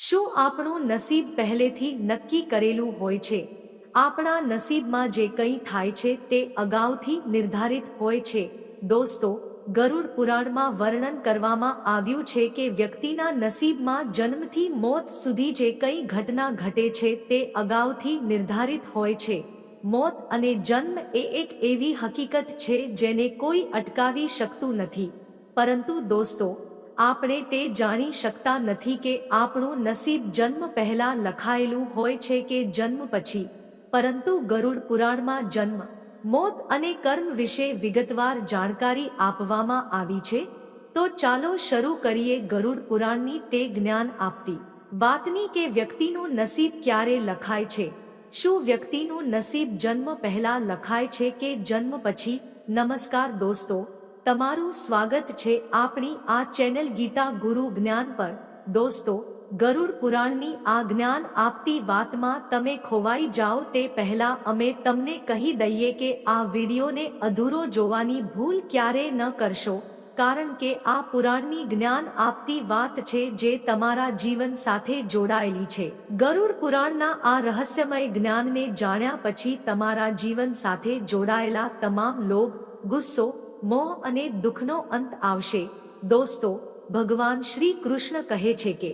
શું આપણું નસીબ પહેલેથી નક્કી કરેલું હોય છે? આપણા નસીબમાં જે કંઈ થાય છે તે અગાઉથી નિર્ધારિત હોય છે. દોસ્તો, ગરુડ પુરાણમાં વર્ણન કરવામાં આવ્યું છે કે વ્યક્તિના નસીબમાં જન્મથી મોત સુધી જે કંઈ ઘટના ઘટે છે તે અગાઉથી નિર્ધારિત હોય છે. મોત અને જન્મ એ એક એવી હકીકત છે જેને કોઈ અટકાવી શકતું નથી. પરંતુ દોસ્તો આપણે તે જાણી શકતા નથી કે આપણું નસીબ જન્મ પહેલા લખાયેલું હોય છે કે જન્મ પછી. પરંતુ ગરુડ પુરાણમાં જન્મ, મોત અને કર્મ વિશે વિગતવાર જાણકારી આપવામાં આવી છે. તો ચાલો શરૂ કરીએ ગરુડ પુરાણની તે જ્ઞાન આપતી. વાતની કે વ્યક્તિનું નસીબ ક્યારે લખાય છે? શું વ્યક્તિનું નસીબ જન્મ પહેલા લખાય છે કે જન્મ પછી? નમસ્કાર દોસ્તો તમારું સ્વાગત છે આપણી આ ચેનલ ગીતા ગુરુ જ્ઞાન પર. દોસ્તો, ગરુડ પુરાણની આ જ્ઞાન આપતી વાતમાં તમે ખોવાઈ જાઓ તે પહેલા અમે તમને કહી દઈએ કે આ વિડીયોને અધૂરો જોવાની ભૂલ ક્યારે ન કરશો, કારણ કે આ પુરાણની જ્ઞાન આપતી વાત છે જે તમારા જીવન સાથે જોડાયેલી છે. ગરુડ પુરાણના આ રહસ્યમય જ્ઞાનને જાણ્યા પછી તમારા જીવન સાથે જોડાયેલા તમામ લોભ, ગુસ્સો મોહ અને દુઃખનો અંત આવશે. દોસ્તો, ભગવાન શ્રી કૃષ્ણ કહે છે કે,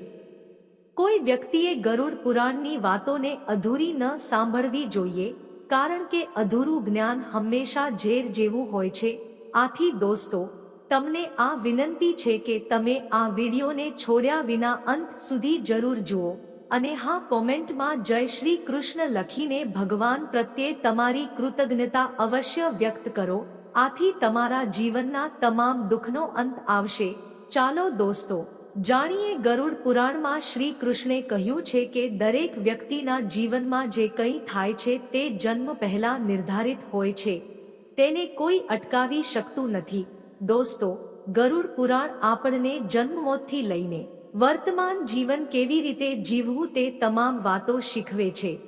કોઈ વ્યક્તિએ ગરુડ પુરાણની વાતોને અધૂરી ન સાંભળવી જોઈએ, કારણ કે અધૂરું જ્ઞાન હંમેશા ઝેર જેવું હોય છે. આથી દોસ્તો, તમને આ વિનંતી છે કે તમે આ વિડીયોને છોડ્યા વિના અંત સુધી જરૂર જુઓ. અને હા, કોમેન્ટમાં જય શ્રી કૃષ્ણ લખીને ભગવાન પ્રત્યે તમારી કૃતજ્ઞતા અવશ્ય વ્યક્ત કરો. આથી તમારા જીવનના તમામ દુઃખનો અંત આવશે. ચાલો દોસ્તો, જાણીએ ગરુડ પુરાણમાં શ્રી કૃષ્ણે કહ્યું છે કે દરેક વ્યક્તિના જીવનમાં જે કંઈ થાય છે તે જન્મ પહેલા નિર્ધારિત હોય છે. તેને કોઈ અટકાવી શકતું નથી. દોસ્તો, ગરુડ પુરાણ આપણને જન્મમોતથી લઈને વર્તમાન જીવન કેવી રીતે જીવવું તે તમામ વાતો શીખવે છે.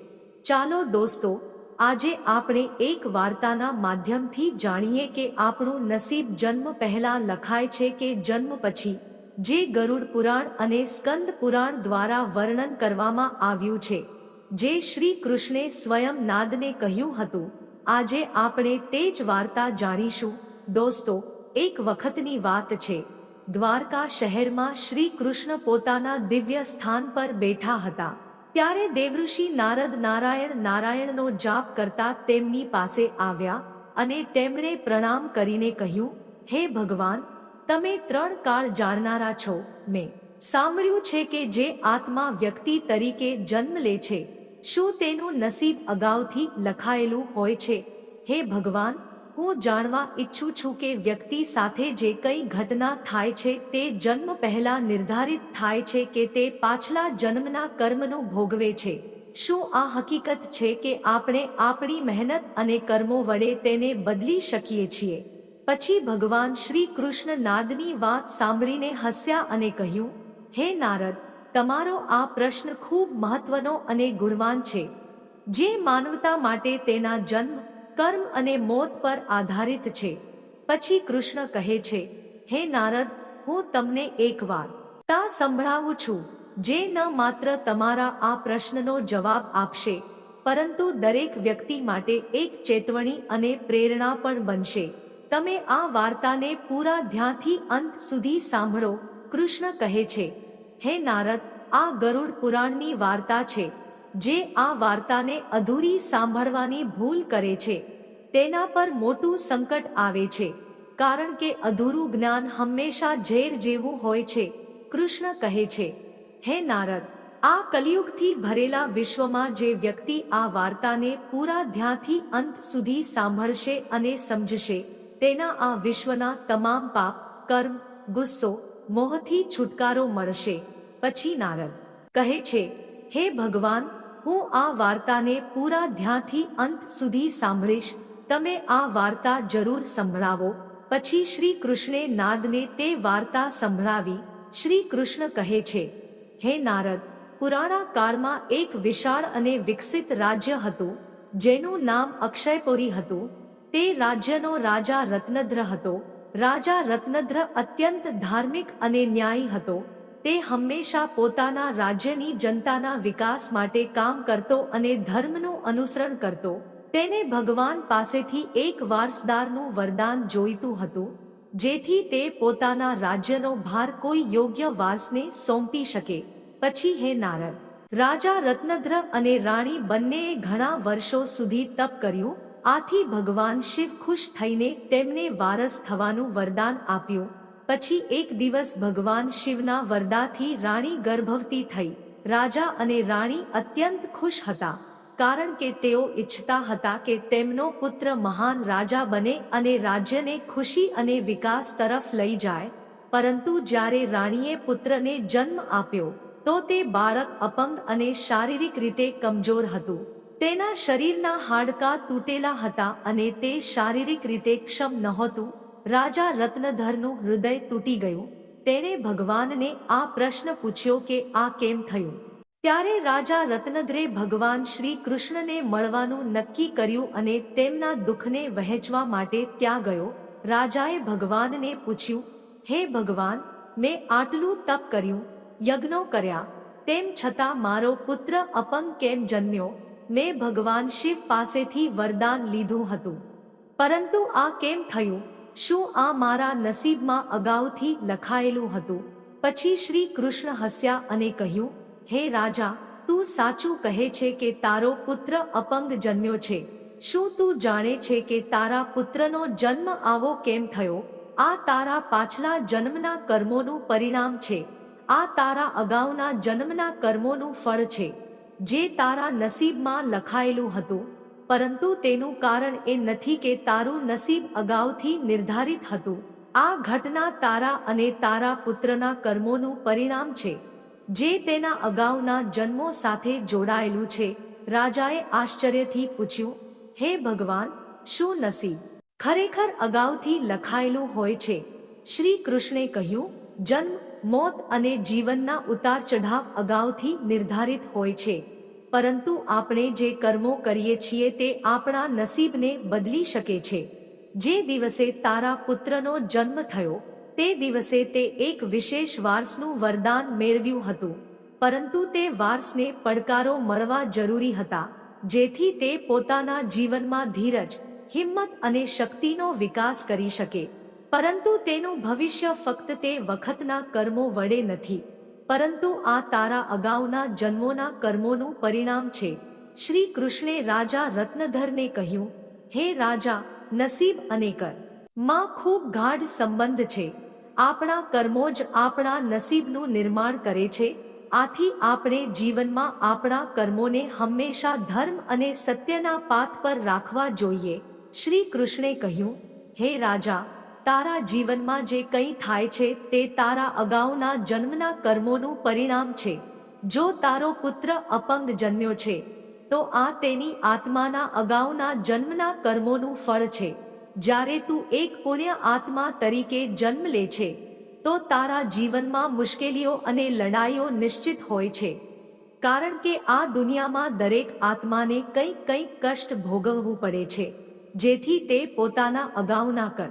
ચાલો દોસ્તો આજે આપણે એક વાર્તાના માધ્યમથી જાણીએ કે આપણું નસીબ જન્મ પહેલા લખાય છે કે જન્મ પછી, જે ગરુડ પુરાણ અને સ્કંદ પુરાણ દ્વારા વર્ણન કરવામાં આવ્યું છે. જે શ્રી કૃષ્ણે સ્વયં નાદને કહ્યું હતું. આજે આપણે તે જ વાર્તા જાણીશું. દોસ્તો, એક વખતની વાત છે. દ્વારકા શહેરમાં શ્રી કૃષ્ણ પોતાના દિવ્ય સ્થાન પર બેઠા હતા. ત્યારે દેવઋષિ નારદ નારાયણ નારાયણનો જાપ કરતા તેમની પાસે આવ્યા અને તેમણે પ્રણામ કરીને કહ્યું, હે ભગવાન, તમે ત્રણ કાળ જાણનારા છો. મેં સાંભળ્યું છે કે જે આત્મા વ્યક્તિ તરીકે જન્મ લે છે, શું તેનું નસીબ અગાઉથી લખાયેલું હોય છે? હે ભગવાન હું જાણવા ઈચ્છું છું કે વ્યક્તિ સાથે જે કંઈ ઘટના થાય છે તે જન્મ પહેલા નિર્ધારિત થાય છે કે તે પાછલા જન્મના કર્મનો ભોગવે છે. શું આ હકીકત છે કે આપણે આપણી મહેનત અને કર્મો વડે તેને બદલી શકીએ છીએ? પછી ભગવાન શ્રી કૃષ્ણ નાદની વાત સાંભળીને હસ્યા અને કહ્યું, હે નારદ, તમારો આ પ્રશ્ન ખૂબ મહત્વનો અને ગુણવાન છે. જે માનવતા માટે તેના જન્મ કર્મ અને મોત પર આધારિત છે. પછી કૃષ્ણ કહે છે, હે નારદ, હું તમને એકવાર તા સંભળાવું છું, જે ન માત્ર તમારા આ પ્રશ્નનો જવાબ આપશે, પરંતુ દરેક વ્યક્તિ માટે એક ચેતવણી અને પ્રેરણા પણ બનશે. તમે આ વાર્તાને પૂરા ધ્યાનથી અંત સુધી સાંભળો. કૃષ્ણ કહે છે, હે નારદ, આ ગરુડ પુરાણની વાર્તા છે. જે આ વાર્તાને અધૂરી સાંભળવાની ભૂલ કરે છે, તેના પર મોટું સંકટ આવે છે, કારણ કે અધૂરું જ્ઞાન હંમેશા ઝેર જેવું હોય છે, કૃષ્ણ કહે છે, હે નારદ, આ કલિયુગથી ભરેલા વિશ્વમાં જે વ્યક્તિ આ વાર્તાને પૂરા ધ્યાથી અંત સુધી સાંભળશે અને સમજશે, તેના આ વિશ્વના તમામ પાપ, કર્મ, ગુસ્સો, મોહથી છુટકારો મળશે. પછી નારદ કહે છે, હે ભગવાન હું આ વાર્તાને પૂરા ધ્યાનથી અંત સુધી સાંભળીશ. તમે આ વાર્તા જરૂર સંભળાવો. પછી શ્રી કૃષ્ણે નાદને તે વાર્તા સંભળાવી. શ્રી કૃષ્ણ કહે છે, હે નારદ, પુરાણા કાળમાં એક વિશાળ અને વિકસિત રાજ્ય હતું, જેનું નામ અક્ષયપુરી હતું. તે રાજ્યનો રાજા રત્નદ્ર હતો. રાજા રત્નદ્ર અત્યંત ધાર્મિક અને ન્યાયી હતો. તે હંમેશા પોતાના રાજ્યની જનતાના વિકાસ માટે કામ કરતો અને ધર્મનું અનુસરણ કરતો. તેને ભગવાન પાસેથી એક વારસદારનું વરદાન જોઈતું હતું, જેથી તે પોતાના રાજ્યનો ભાર કોઈ યોગ્ય વારસને સોંપી શકે. પછી હે નારદ, રાજા રત્નદ્ર અને રાણી બંનેએ ઘણા વર્ષો સુધી તપ કર્યું, આથી ભગવાન શિવ ખુશ થઈને તેમને વારસ થવાનું વરદાન આપ્યું. પછી એક દિવસ ભગવાન શિવના વરદાથી રાણી ગર્ભવતી થઈ. રાજા અને રાણી અત્યંત ખુશ હતા, કારણ કે તેઓ ઈચ્છતા હતા કે તેમનો પુત્ર મહાન રાજા બને અને રાજ્યને ખુશી અને વિકાસ તરફ લઈ જાય. પરંતુ જ્યારે રાણીએ પુત્રને જન્મ આપ્યો, તો તે બાળક અપંગ અને શારીરિક રીતે કમજોર હતું. તેના શરીરના હાડકાં તૂટેલા હતા અને તે શારીરિક રીતે ક્ષમ નહોતું. રાજા રત્નધરનું હૃદય તૂટી ગયું. તેણે ભગવાનને આ પ્રશ્ન પૂછ્યો કે આ કેમ થયું? ત્યારે રાજા રત્નદ્રે ભગવાન શ્રી કૃષ્ણને મળવાનું નક્કી કર્યું અને તેમના દુઃખને વહેંચવા માટે ત્યાં ગયો. રાજાએ ભગવાનને પૂછ્યું, હે ભગવાન, મેં આટલું તપ કર્યું, યજ્ઞો કર્યા. તેમ છતાં મારો પુત્ર અપંગ કેમ જન્મ્યો? મેં ભગવાન શિવ પાસેથી વરદાન લીધું હતું. પરંતુ આ કેમ થયું? શું આ મારા નસીબમાં અગાઉથી લખાયેલું હતું? પછી શ્રી કૃષ્ણ હસ્યા અને કહ્યું, હે રાજા, તું સાચું કહે છે કે તારો પુત્ર અપંગ જન્મ્યો છે. શું તું જાણે છે કે તારા પુત્રનો જન્મ આવો કેમ થયો? આ તારા પાછલા જન્મના કર્મોનું પરિણામ છે. આ તારા અગાઉના જન્મના કર્મોનું ફળ છે. જે તારા નસીબમાં લખાયેલું હતું. પરંતુ તેનું કારણ એ નથી કે તારું નસીબ અગાઉથી નિર્ધારિત હતું. આ ઘટના તારા અને તારા પુત્રના કર્મોનું પરિણામ છે, જે તેના અગાઉના જન્મો સાથે જોડાયેલું છે. રાજાએ આશ્ચર્યથી પૂછ્યું, હે ભગવાન, શું નસીબ? ખરેખર અગાઉથી લખાયેલું હોય છે. શ્રી કૃષ્ણે કહ્યું, જન્મ, મોત અને જીવનના ઉતાર ચઢાવ અગાઉથી નિર્ધારિત હોય છે. પરંતુ આપણે જે કર્મો કરીએ છીએ તે આપણા નસીબને બદલી શકે છે. જે દિવસે તારા પુત્રનો જન્મ થયો, તે દિવસે તે એક વિશેષ વારસનું વરદાન મેળવ્યું હતું. પરંતુ તે વારસને પડકારો મળવા જરૂરી હતા, જેથી તે પોતાના જીવનમાં ધીરજ, હિંમત અને શક્તિનો વિકાસ કરી શકે. પરંતુ તેનું ભવિષ્ય ફક્ત તે વખતના કર્મો વડે નથી. પરંતુ આ તારા અગાઉના જન્મોના કર્મોનું પરિણામ છે. શ્રી કૃષ્ણે રાજા રત્નધરને કહ્યું, હે રાજા, નસીબ અને કર. માં ખૂબ ગાઢ સંબંધ છે. આપણા કર્મો જ આપણા નસીબનું નિર્માણ કરે છે. આથી આપણે જીવનમાં આપણા કર્મોને હંમેશા ધર્મ અને સત્યના પાથ પર રાખવા જોઈએ. શ્રી કૃષ્ણે કહ્યું, હે રાજા તારા જીવનમાં જે કંઈ થાય છે તે તારા અગાઉના જન્મના કર્મોનું પરિણામ છે. જો તારો પુત્ર અપંગ જન્મ્યો છે, તો આ તેની આત્માના અગાઉના જન્મના કર્મોનું ફળ છે. જ્યારે તું એક પુણ્ય આત્મા તરીકે જન્મ લે છે, તો તારા જીવનમાં મુશ્કેલીઓ અને લડાઈઓ નિશ્ચિત હોય છે. કારણ કે આ દુનિયામાં દરેક આત્માને કંઈક કંઈક કષ્ટ ભોગવવું પડે છે, જેથી તે પોતાના અગાઉના કર.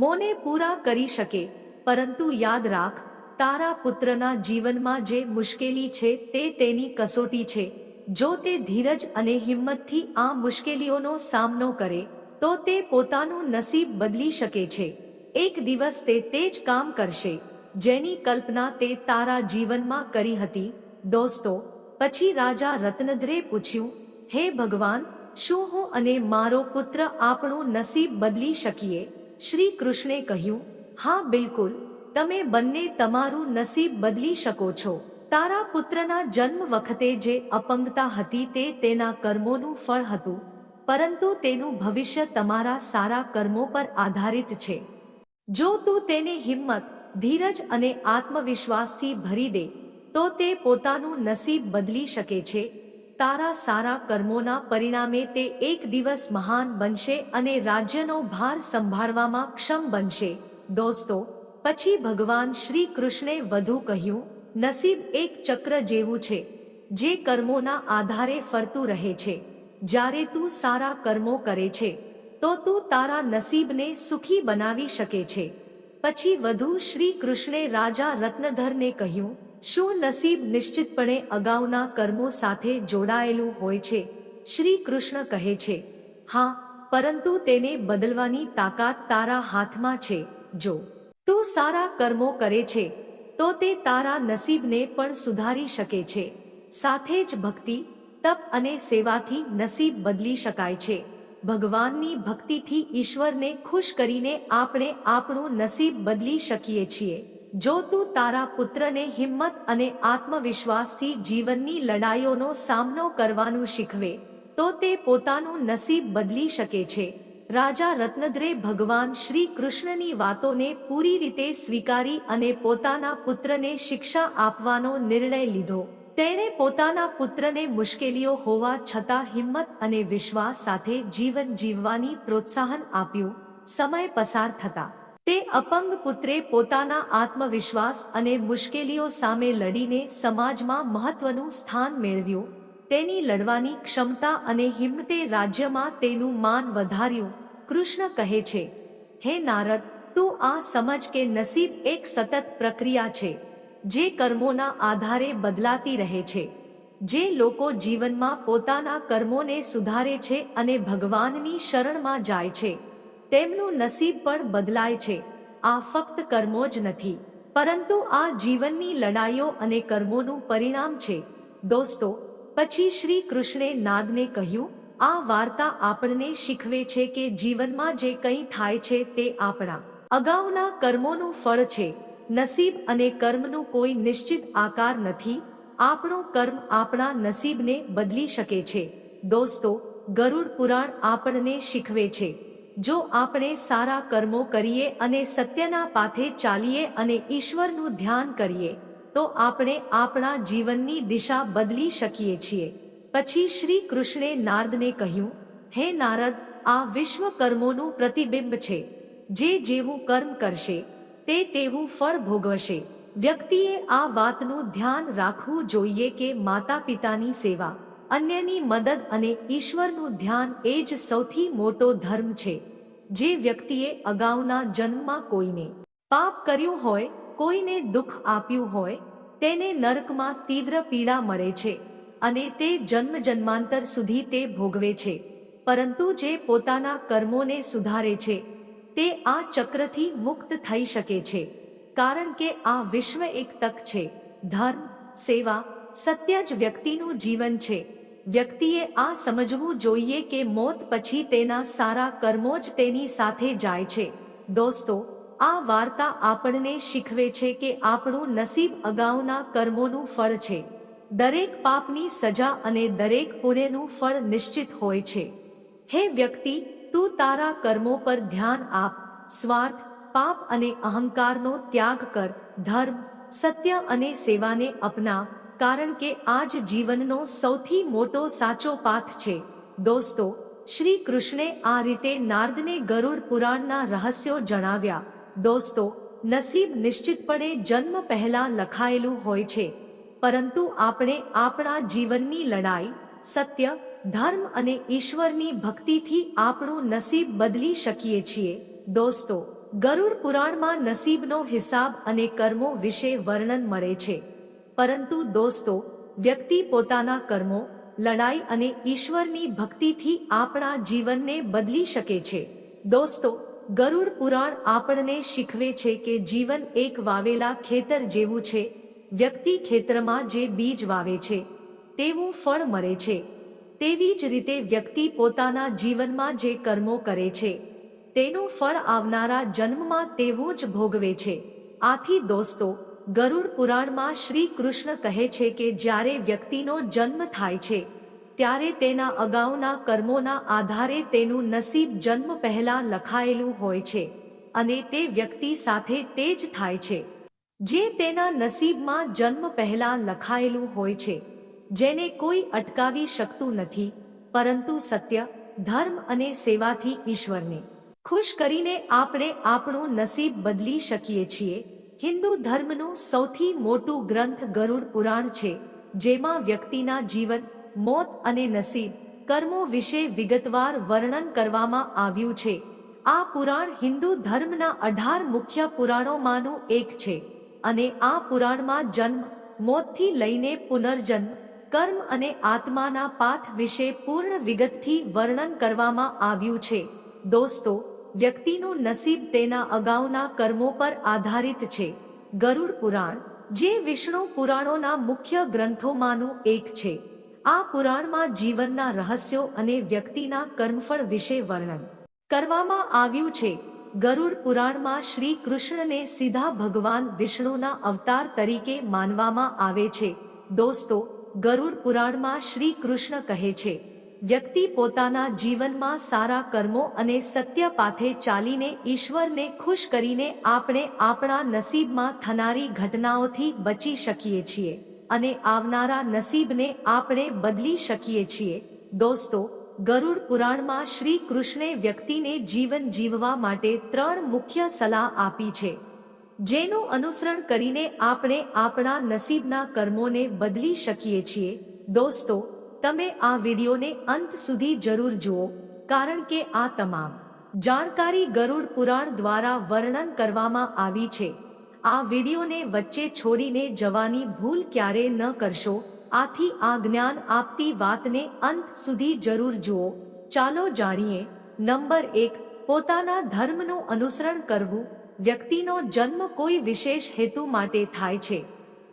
મોને પૂરા કરી શકે, પરંતુ યાદ રાખ, તારા પુત્રના જીવનમાં જે મુશ્કેલી છે તે તેની કસોટી છે. જો તે ધીરજ અને હિંમતથી આ મુશ્કેલીઓનો સામનો કરે, તો તે પોતાનું નસીબ બદલી શકે છે. એક દિવસ તે તે જ કામ કરશે, જેની કલ્પના તે તારા જીવનમાં કરી હતી. દોસ્તો, પછી રાજા રત્નધ્રે પૂછ્યું, હે ભગવાન, શું હું અને મારો પુત્ર આપણું નસીબ બદલી શકીએ? શ્રી કૃષ્ણે કહ્યું, હા, બિલકુલ. તમે બંને તમારું નસીબ બદલી શકો છો. તારા પુત્રના જન્મ વખતે જે અપંગતા હતી તે તેના કર્મોનું ફળ હતું, પરંતુ તેનું ભવિષ્ય તમારા સારા કર્મો પર આધારિત છે. જો તું તેને હિંમત, ધીરજ અને આત્મવિશ્વાસથી ભરી દે, તો તે પોતાનું નસીબ બદલી શકે છે. તારા સારા કર્મોના પરિણામે તે એક દિવસ મહાન બનશે અને રાજ્યનો ભાર સંભાળવામાં ક્ષમ બનશે. દોસ્તો, પછી ભગવાન શ્રી કૃષ્ણે વધુ કહ્યું, નસીબ એક ચક્ર જેવું છે, જે કર્મોના આધારે ફરતું રહે છે. જ્યારે તું સારા કર્મો કરે છે, તો તું તારા નસીબને સુખી બનાવી શકે છે. પછી વધુ શ્રી કૃષ્ણે રાજા રત્નધરને કહ્યું શું નસીબ નિશ્ચિતપણે અગાઉના કર્મો સાથે જોડાયેલું હોય છે? શ્રી કૃષ્ણ કહે છે, હા, પરંતુ તેને બદલવાની તાકાત તારા હાથમાં છે. જો તું સારા કર્મો કરે છે, તો તે તારા નસીબને પણ સુધારી શકે છે. સાથે જ ભક્તિ, તપ અને સેવાથી નસીબ બદલી શકાય છે. ભગવાનની ભક્તિથી ઈશ્વરને ખુશ કરીને આપણે આપણું નસીબ બદલી શકીએ છીએ. જો તું તારા પુત્રને હિંમત અને આત્મવિશ્વાસથી જીવનની લડાઈઓનો સામનો કરવાનું શીખવે, તો તે પોતાનું નસીબ બદલી શકે છે. રાજા રત્નદ્રે ભગવાન શ્રી કૃષ્ણની વાતોને પૂરી રીતે સ્વીકારી અને પોતાના પુત્રને શિક્ષા આપવાનો નિર્ણય લીધો. તેણે પોતાના પુત્રને મુશ્કેલીઓ હોવા છતાં હિંમત અને વિશ્વાસ સાથે જીવન જીવવાની પ્રોત્સાહન આપ્યું. સમય પસાર થતા તે અપંગ પુત્રે પોતાના આત્મવિશ્વાસ અને મુશ્કેલીઓ સામે લડીને સમાજમાં મહત્વનું સ્થાન મેળવ્યું. તેની લડવાની ક્ષમતા અને હિંમતે રાજ્યમાં તેનું માન વધાર્યું. કૃષ્ણ કહે છે, હે નારદ, તું આ સમજ કે નસીબ એક સતત પ્રક્રિયા છે, જે કર્મોના આધારે બદલાતી રહે છે. જે લોકો જીવનમાં પોતાના કર્મોને સુધારે છે અને ભગવાનની શરણમાં જાય છે. તેમનું નસીબ પણ બદલાય છે. આ ફક્ત કર્મો જ નથી, પરંતુ આ જીવનની લડાઈઓ અને કર્મોનું પરિણામ છે. દોસ્તો, પછી શ્રી કૃષ્ણે નાદને કહ્યું, આ વાર્તા આપણને શીખવે છે કે જીવનમાં જે કંઈ થાય છે તે આપણા અગાઉના કર્મોનું ફળ છે. નસીબ અને કર્મનું કોઈ નિશ્ચિત આકાર નથી. આપણો કર્મ આપણા નસીબને બદલી શકે છે. દોસ્તો, ગરુડ પુરાણ આપણને શીખવે છે. જો આપણે સારા કર્મો કરીએ અને સત્યના પાથે ચાલીએ અને ઈશ્વરનું ધ્યાન કરીએ, તો આપણે આપણા જીવનની દિશા બદલી શકીએ છીએ. પછી શ્રી કૃષ્ણે નારદને કહ્યું, હે નારદ, આ વિશ્વ કર્મોનું પ્રતિબિંબ છે. જે જેવું કર્મ કરશે, તે તેવું ફળ ભોગવશે. વ્યક્તિએ આ વાતનું ધ્યાન રાખવું જોઈએ કે માતા પિતાની સેવા અન્યની મદદ અને ઈશ્વરનું ધ્યાન એ જ સૌથી મોટો ધર્મ છે, જે વ્યક્તિએ અગાઉના જન્મમાં કોઈને પાપ કર્યું હોય, કોઈને દુઃખ આપ્યું હોય, તેને નરકમાં તીવ્ર પીડા મળે છે અને તે જન્મ જન્માંતર સુધી તે ભોગવે છે. પરંતુ જે પોતાના કર્મોને સુધારે છે, તે આ ચક્રથી મુક્ત થઈ શકે છે. કારણ કે આ વિશ્વ એક તક છે, ધર્મ, સેવા, સત્ય જ વ્યક્તિનું જીવન છે. વ્યક્તિએ આ સમજવું જોઈએ કે મોત પછી તેના સારા કર્મો જ તેની સાથે જાય છે. દોસ્તો, આ વાર્તા આપણને શીખવે છે કે આપણું નસીબ અગાઉના કર્મોનું ફળ છે. દરેક પાપની સજા અને દરેક પુણ્યનું ફળ નિશ્ચિત હોય છે. હે વ્યક્તિ, તું તારા કર્મો પર ધ્યાન આપ. સ્વાર્થ, પાપ અને અહંકારનો ત્યાગ કર. ધર્મ, સત્ય અને સેવાને અપનાવ. કારણ કે આ જ જીવનનો સૌથી મોટો સાચો પાથ છે. દોસ્તો, શ્રી કૃષ્ણે આ રીતે નારદને ગરુડ પુરાણના રહસ્યો જણાવ્યા. દોસ્તો, નસીબ નિશ્ચિતપણે જન્મ પહેલા લખાયેલું હોય છે. પરંતુ આપણે આપણા જીવનની લડાઈ, સત્ય, ધર્મ અને ઈશ્વરની ભક્તિથી આપણું નસીબ બદલી શકીએ છીએ. દોસ્તો, ગરુડ પુરાણમાં નસીબનો હિસાબ અને કર્મો વિશે વર્ણન મળે છે. પરંતુ દોસ્તો, વ્યક્તિ પોતાના કર્મો, લડાઈ અને ઈશ્વરની ભક્તિથી આપણા જીવનને બદલી શકે છે. દોસ્તો, ગરુડ પુરાણ આપણને શીખવે છે કે જીવન એક વાવેલા ખેતર જેવું છે, વ્યક્તિ ખેતરમાં જે બીજ વાવે છે, તેવું ફળ મળે છે. તેવી જ રીતે વ્યક્તિ પોતાના જીવનમાં જે કર્મો કરે છે, તેનું ફળ આવનારા જન્મમાં તેવું જ ભોગવે છે. આથી દોસ્તો ગરુડ પુરાણમાં શ્રી કૃષ્ણ કહે છે કે જ્યારે વ્યક્તિનો જન્મ થાય છે, ત્યારે તેના અગાઉના કર્મોના આધારે તેનું નસીબ જન્મ પહેલા લખાયેલું હોય છે અને તે વ્યક્તિ સાથે તે જ થાય છે, જે તેના નસીબમાં જન્મ પહેલા લખાયેલું હોય છે, જેને કોઈ અટકાવી શકતું નથી, પરંતુ સત્ય, ધર્મ અને સેવાથી ઈશ્વરને ખુશ કરીને આપણે આપણું નસીબ બદલી શકીએ છીએ. હિન્દુ ધર્મનું સૌથી મોટું ગ્રંથ ગરુડ પુરાણ છે, જેમાં વ્યક્તિના જીવન, મોત અને નસીબ, કર્મો વિશે વિગતવાર વર્ણન કરવામાં આવ્યું છે. આ પુરાણ હિન્દુ ધર્મના અઢાર મુખ્ય પુરાણોમાંનું એક છે અને આ પુરાણમાં જન્મ, મોતથી લઈને પુનર્જન્મ, કર્મ અને આત્માના પાથ વિશે પૂર્ણ વિગતથી વર્ણન કરવામાં આવ્યું છે. દોસ્તો વ્યક્તિનું નસીબ તેના અગાઉના કર્મો પર આધારિત છે. ગરુડ પુરાણ, જે વિષ્ણુ પુરાણોના મુખ્ય ગ્રંથોમાંનું એક છે. આ પુરાણમાં જીવનના રહસ્યો અને વ્યક્તિના કર્મફળ વિશે વર્ણન કરવામાં આવ્યું છે. ગરુડ પુરાણમાં શ્રી કૃષ્ણને સીધા ભગવાન વિષ્ણુના અવતાર તરીકે માનવામાં આવે છે. દોસ્તો, ગરુડ પુરાણમાં શ્રી કૃષ્ણ કહે છે વ્યક્તિ પોતાના જીવનમાં સારા કર્મો અને સત્ય પાથે ચાલીને ઈશ્વરને ખુશ કરીને આપણે આપણા નસીબમાં થનારી ઘટનાઓથી બચી શકીએ છીએ અને આવનારા નસીબને આપણે બદલી શકીએ છીએ. દોસ્તો, ગરુડ પુરાણમાં શ્રી કૃષ્ણે વ્યક્તિને જીવન જીવવા માટે ત્રણ મુખ્ય સલાહ આપી છે. જેનું અનુસરણ કરીને આપણે આપણા નસીબના કર્મોને બદલી શકીએ છીએ. દોસ્તો તમે આ વિડીયોને અંત સુધી જરૂર જુઓ, કારણ કે આ તમામ જાણકારી ગરુડ પુરાણ દ્વારા વર્ણન કરવામાં આવી છે. આ વિડીયોને વચ્ચે છોડીને જવાની ભૂલ ક્યારે ન કરશો, આથી આ જ્ઞાન આપતી વાતને અંત સુધી જરૂર જુઓ. ચાલો જાણીએ, નંબર એક, પોતાના ધર્મનું અનુસરણ કરવું, વ્યક્તિનો જન્મ કોઈ વિશેષ હેતુ માટે થાય છે.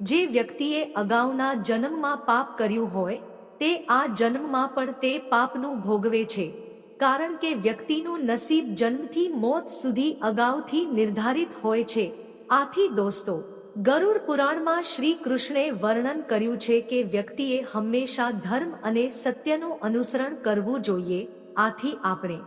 જે વ્યક્તિએ અગાઉના જન્મમાં પાપ કર્યું હોય તે આ જન્મમાં પણ તે પાપનું ભોગવે છે. કારણ કે વ્યક્તિનું નસીબ જન્મથી મોત સુધી અગાઉથી નિર્ધારિત હોય છે. આથી દોસ્તો, ગરુડ પુરાણમાં શ્રી કૃષ્ણે વર્ણન કર્યું છે કે વ્યક્તિએ હંમેશા ધર્મ અને સત્યનું અનુસરણ કરવું જોઈએ. આથી આપણે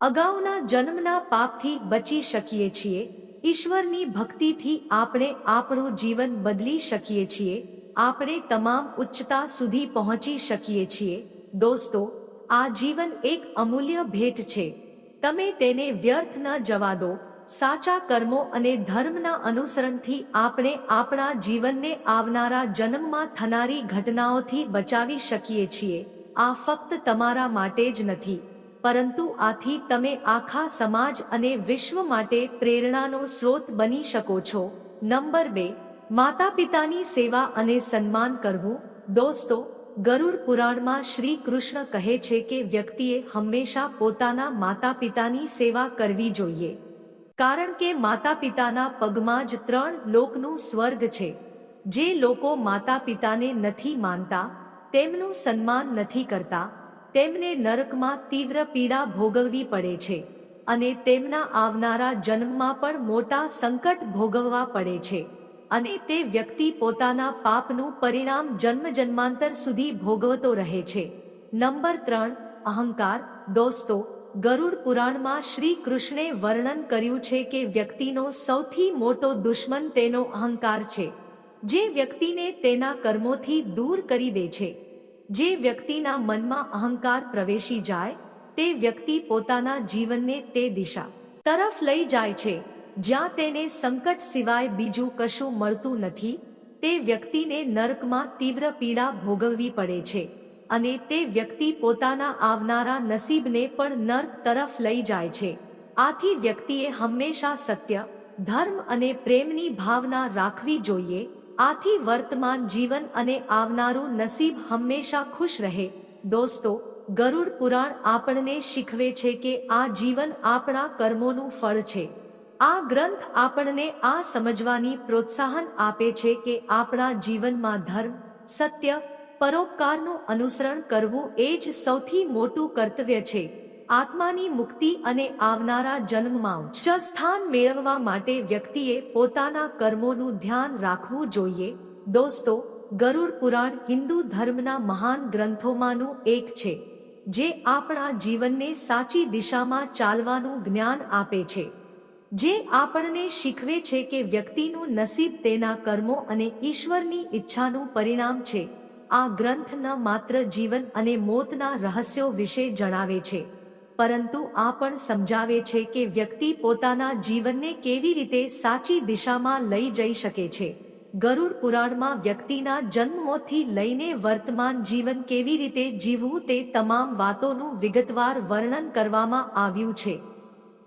અગાઉના જન્મના પાપથી બચી શકીએ છીએ. ઈશ્વરની ભક્તિથી આપણે આપણું જીવન બદલી શકીએ છીએ. આપણે તમામ ઉચ્ચતા સુધી પહોંચી શકીએ છીએ. દોસ્તો, આ જીવન એક અમૂલ્ય ભેટ છે. તમે તેને વ્યર્થ ન જવા દો. સાચા કર્મો અને ધર્મના અનુસરણથી આપણે આપણા જીવનને આવનારા જન્મમાં થનારી ઘટનાઓથી બચાવી શકીએ છીએ. આ ફક્ત તમારા માટે જ નથી, પરંતુ આથી તમે આખા સમાજ અને વિશ્વ માટે પ્રેરણાનો સ્રોત બની શકો છો. નંબર બે માતા પિતાની સેવા અને સન્માન કરવું, દોસ્તો, ગરુડ પુરાણમાં શ્રી કૃષ્ણ કહે છે કે વ્યક્તિએ હંમેશા પોતાના માતા પિતાની સેવા કરવી જોઈએ. કારણ કે માતા પિતાના પગમાં જ ત્રણ લોકનું સ્વર્ગ છે. જે લોકો માતા પિતાને નથી માનતા, તેમનું સન્માન નથી કરતા, તેમને નરકમાં તીવ્ર પીડા ભોગવવી પડે છે અને તેમના આવનારા જન્મમાં પણ મોટા સંકટ ભોગવવા પડે છે. અને તે વ્યક્તિ પોતાના પાપનું પરિણામ જન્મ જન્માંતર સુધી ભોગવતો રહે છે. નંબર ત્રણ, અહંકાર. દોસ્તો, ગરુડ પુરાણમાં શ્રી કૃષ્ણે વર્ણન કર્યું છે કે વ્યક્તિનો સૌથી મોટો દુશ્મન તેનો અહંકાર છે. જે વ્યક્તિને તેના કર્મોથી દૂર કરી દે છે. જે વ્યક્તિના મનમાં અહંકાર પ્રવેશી જાય, તે વ્યક્તિ પોતાના જીવનને તે દિશા તરફ લઈ જાય છે. જ્યાં તેને સંકટ સિવાય બીજું કશું મળતું નથી, તે વ્યક્તિને નર્કમાં તીવ્ર પીડા ભોગવવી પડે છે અને તે વ્યક્તિ પોતાના આવનારા નસીબને પણ નર્ક તરફ લઈ જાય છે. આથી વ્યક્તિએ હંમેશા સત્ય, ધર્મ અને પ્રેમની ભાવના રાખવી જોઈએ, આથી વર્તમાન જીવન અને આવનારું નસીબ હંમેશા ખુશ રહે. દોસ્તો, ગરુડ પુરાણ આપણને શીખવે છે કે આ જીવન આપણા કર્મોનું ફળ છે. આ ગ્રંથ આપણને આ સમજવાની પ્રોત્સાહન આપે છે કે આપણા જીવનમાં ધર્મ, સત્ય, પરોપકારનું અનુસરણ કરવું એ જ સૌથી મોટું કર્તવ્ય છે. આત્માની મુક્તિ અને આવનારા જન્મમાં ઉચ્ચ સ્થાન મેળવવા માટે વ્યક્તિએ પોતાના કર્મોનું ધ્યાન રાખવું જોઈએ. દોસ્તો, ગરુડ પુરાણ હિન્દુ ધર્મના મહાન ગ્રંથોમાંનું એક છે, જે આપણા જીવનને સાચી દિશામાં ચાલવાનું જ્ઞાન આપે છે. જે આપણને શીખવે છે કે વ્યક્તિનું નસીબ તેના કર્મો અને ઈશ્વરની ઈચ્છાનું પરિણામ છે. આ ગ્રંથ ન માત્ર જીવન અને મોતના રહસ્યો વિશે જણાવે છે. પરંતુ આ પણ સમજાવે છે કે વ્યક્તિ પોતાના જીવનને કેવી રીતે સાચી દિશામાં લઈ જઈ શકે છે. ગરુડ પુરાણમાં વ્યક્તિના જન્મોથી લઈને વર્તમાન જીવન કેવી રીતે જીવવું તે તમામ વાતોનું વિગતવાર વર્ણન કરવામાં આવ્યું છે.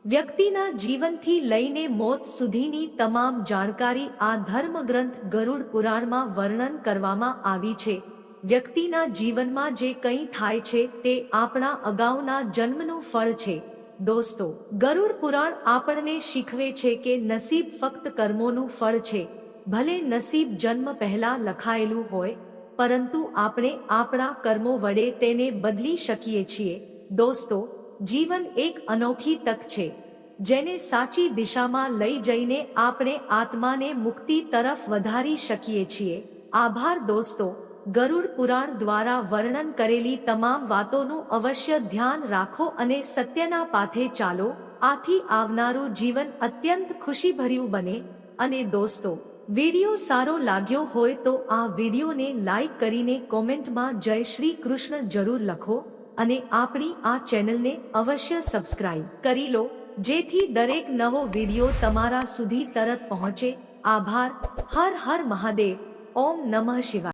વ્યક્તિના જીવનથી લઈને મોત સુધીની તમામ જાણકારી આ ધર્મગ્રંથ ગરુડ પુરાણમાં વર્ણન કરવામાં આવી છે. વ્યક્તિના જીવનમાં જે કંઈ થાય છે તે આપણા અગાઉના જન્મનું ફળ છે. દોસ્તો, ગરુડ પુરાણ આપણને શીખવે છે કે નસીબ ફક્ત કર્મોનું ફળ છે. ભલે નસીબ જન્મ પહેલા લખાયેલું હોય, પરંતુ આપણે આપણા કર્મો વડે તેને બદલી શકીએ છીએ. દોસ્તો જીવન એક અનોખી તક છે, જેને સાચી દિશામાં લઈ જઈને આપણે આત્માને મુક્તિ તરફ વધારી શકીએ છીએ. આભાર દોસ્તો, ગરુડ પુરાણ દ્વારા વર્ણન કરેલી તમામ વાતોનું અવશ્ય ધ્યાન રાખો અને સત્યના પાથે ચાલો. આથી આવનારું જીવન અત્યંત ખુશીભર્યું બને. અને દોસ્તો, વિડિયો સારો લાગ્યો હોય તો આ વિડિયોને લાઈક કરીને કોમેન્ટમાં જય શ્રી કૃષ્ણ જરૂર લખો. અને આપણી આ ચેનલને અવશ્ય સબસ્ક્રાઇબ કરી લો, જેથી દરેક નવો વિડિયો તમારા સુધી તરત પહોંચે. આભાર. હર હર મહાદેવ. ઓમ નમઃ શિવાય.